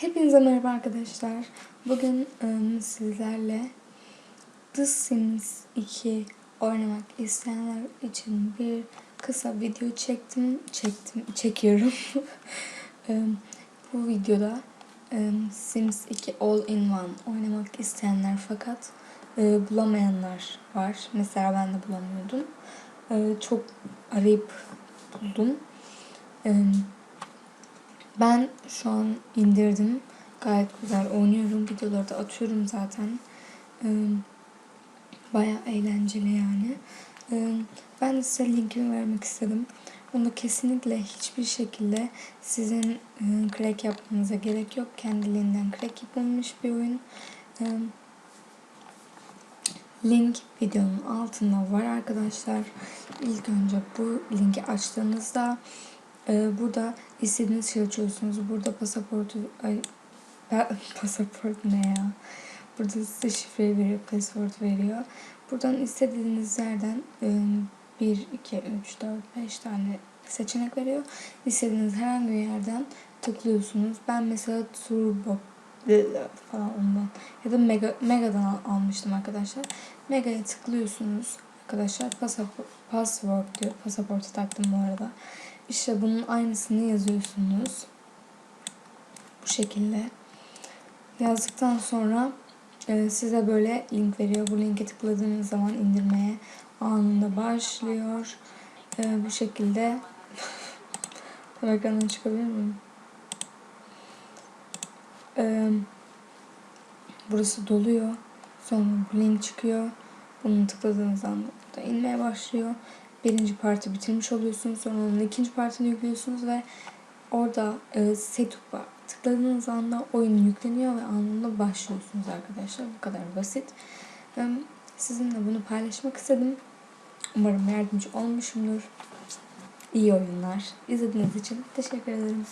Hepinize merhaba arkadaşlar. Bugün ım, sizlerle The Sims 2 oynamak isteyenler için bir kısa video çektim. Çektim, çekiyorum. Bu videoda ım, Sims 2 All in One oynamak isteyenler fakat e, bulamayanlar var. Mesela ben de bulamıyordum. E, Çok arayıp buldum. Im, ben şu an indirdim. Gayet güzel oynuyorum. Videoları da atıyorum zaten. Ee, Baya eğlenceli yani. Ee, Ben de size linkini vermek istedim. Onu kesinlikle hiçbir şekilde sizin e, crack yapmanıza gerek yok. Kendiliğinden crack yapılmış bir oyun. Ee, Link videonun altında var arkadaşlar. İlk önce bu linki açtığınızda burada istediğiniz şey açıyorsunuz. Burada pasaportu ay pa- pasaport ne ya? Burada size şifreyi veriyor, password veriyor. Buradan istediğiniz yerden e, 1, 2, 3, 4, 5 tane seçenek veriyor. İstediğiniz herhangi bir yerden tıklıyorsunuz. Ben mesela Turbo falan ondan ya da Mega Mega'dan al- almıştım arkadaşlar. Mega'ya tıklıyorsunuz arkadaşlar. Pasaport, password diyor. Pasaportu taktım bu arada. İşte bunun aynısını yazıyorsunuz. Bu şekilde. Yazdıktan sonra e, size böyle link veriyor. Bu linke tıkladığınız zaman indirmeye anında başlıyor. E, bu şekilde ekrandan çıkabilir miyim? E, burası doluyor. Sonra bu link çıkıyor. Bunu tıkladığınız anda burada inmeye başlıyor. Birinci parti bitirmiş oluyorsunuz. Sonra onun ikinci partini yüklüyorsunuz ve orada e, setup'a tıkladığınız anda oyun yükleniyor ve anında başlıyorsunuz arkadaşlar. Bu kadar basit. E, sizinle bunu paylaşmak istedim. Umarım yardımcı olmuşumdur. İyi oyunlar. İzlediğiniz için teşekkür ederim.